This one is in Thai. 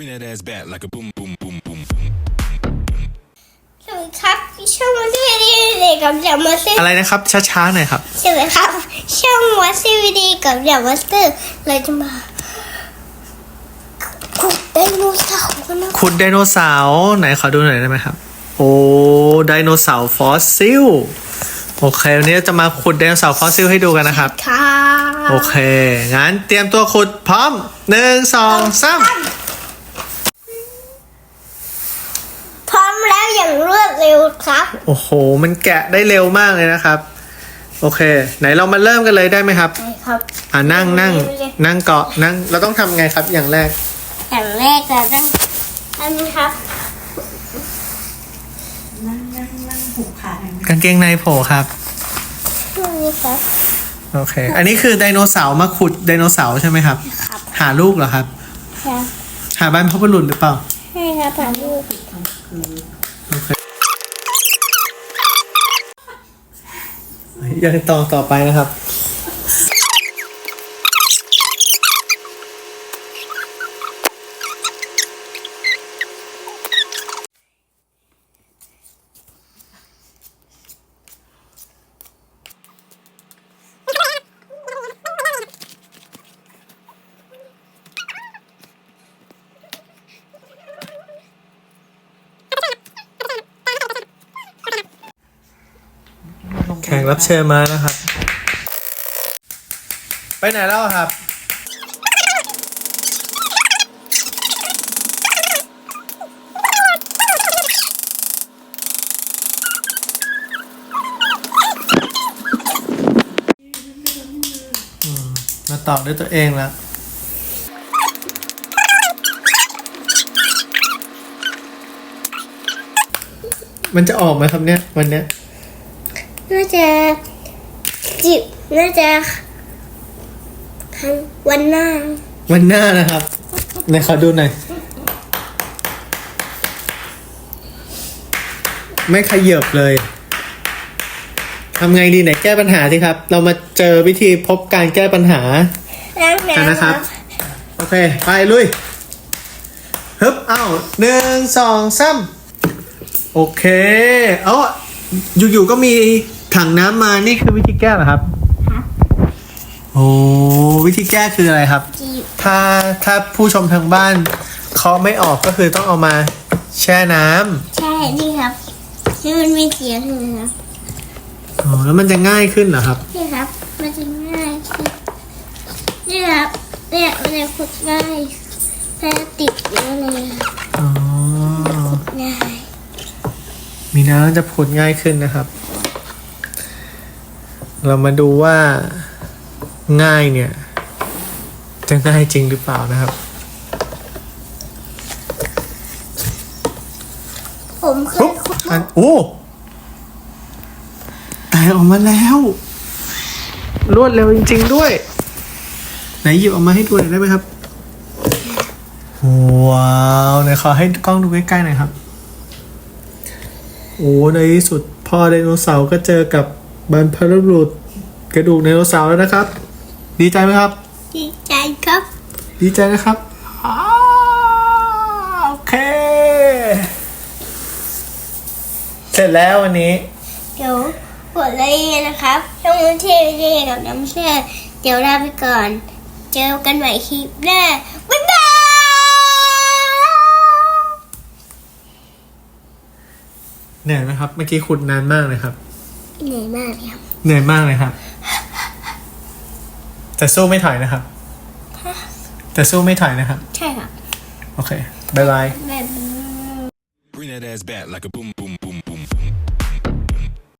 Bring that ass back like a boom, boom, boom, boom, boom. สวัสดีครับช่องมาซีวีดีเด็กกับเดี๋ยวมาซีอะไรนะครับ ช้าๆหน่อยครับ สวัสดีครับช่องมาซีวีดีกับเดี๋ยวมาสเตอร์เราจะมาขุดไดโนเสาร์กันนะขุดไดโนเสาร์ไหนขอดูหน่อยได้ไหมครับ โอ้ไดโนเสาร์ฟอสซิลโอเควันนี้จะมาขุดไดโนเสาร์ฟอสซิลให้ดูกันนะครับ ค่ะโอเคงั้นเตรียมตัวขุดพร้อมหนึ่งสองสาม พร้อมแล้วอย่างรวด เร็วครับ โอ้โห มันแกะได้เร็วมากเลยนะครับ โอเค ไหนเรามาเริ่มกันเลยได้ไหมครับใช่ครับ อ่านั่งนั่งนั่งเกาะนั่งเราต้องทำไงครับอย่างแรก อย่างแรกเราต้องอันนี้ครับนั่งนั่งนั่งหูขาแข็งกางเกงในโผล่ครับ อันนี้ครับ โอเค อันนี้คือไดโนเสาร์มาขุดไดโนเสาร์ใช่ไหมครับ ครับ หาลูกเหรอครับ ครับหาบ้านพบบุรุษหรือเปล่าใช่ครับผ่านลูกโอเค ยังต่อต่อไปนะครับ กรับเชิญมานะครับ ไปไหนแล้วอะครับอืมมาตอบด้วยตัวเองแล้วมันจะออกไหมครับเนี่ยวันเนี้ยน่า จะจิบน่าจะทันวันหน้า วันหน้านะครับไหนขอดูหน่อย ไม่ขยับเลยทำไงดีไหนแก้ปัญหาสิครับ เรามาเจอวิธีพบการแก้ปัญหาล้างกันน้ำนะครับ โอเค ไปลุยฮึบเอ้าหนึ่งสองสามโอเค เอ้าอยู่ๆก็มี ถังน้ำมานี่คือวิธีแก้เหรอครับ ครับโอ้วิธีแก้คืออะไรครับ จีบถ้าถ้าผู้ชมทางบ้านเคาะไม่ออกก็คือต้องเอามาแช่น้ำใช่นี่ครับนี่มันมีเสียงเลยครับอ๋อแล้วมันจะง่ายขึ้นเหรอครับ นี่ครับ มันจะง่ายขึ้นนี่ครับเนี่ยมันจะขุดง่ายแค่ติดเยอะเลยครับอ๋อ ง่ายมีน้ำจะผุดง่ายขึ้นนะครับ เรามาดูว่าง่ายเนี่ย จะง่ายจริงหรือเปล่านะครับ ผมเคปุ๊ยบขุดอันโอ้แตกออกมาแล้ว รวดเร็วจริง ๆด้วย ไหนหยิบออกมาให้ดูหน่อยได้ไหมครับ ว้าวไหนขอให้กล้องดูใกล้ๆหน่อยครับ โอ้ในที่สุดพ่อไดโนเสาร์ก็เจอกับ บรรพบุรุษกระดูกไดโนเสาร์แล้วนะครับ ดีใจไหมครับ ดีใจครับ ดีใจนะครับอ้าวโอเค เสร็จแล้ววันนี้ เดี๋ยวกดไลค์นะครับช่องมือเที่เรียกับน้ำเชื่อเดี๋ยวลาไปก่อน เจอกันใหม่คลิปหน้าบ๊ายบายเหนื่อยไหมครับ เมื่อกี้ขุดนานมากเลยครับ เหนื่อยมากเลยครับเหนื่อยมากเลยครับ แต่สู้ไม่ถอยนะครับ แต่สู้ไม่ถอยนะครับ ใช่ครับ โอเคบ๊ายบาย แบบ Bring that ass back like a boom,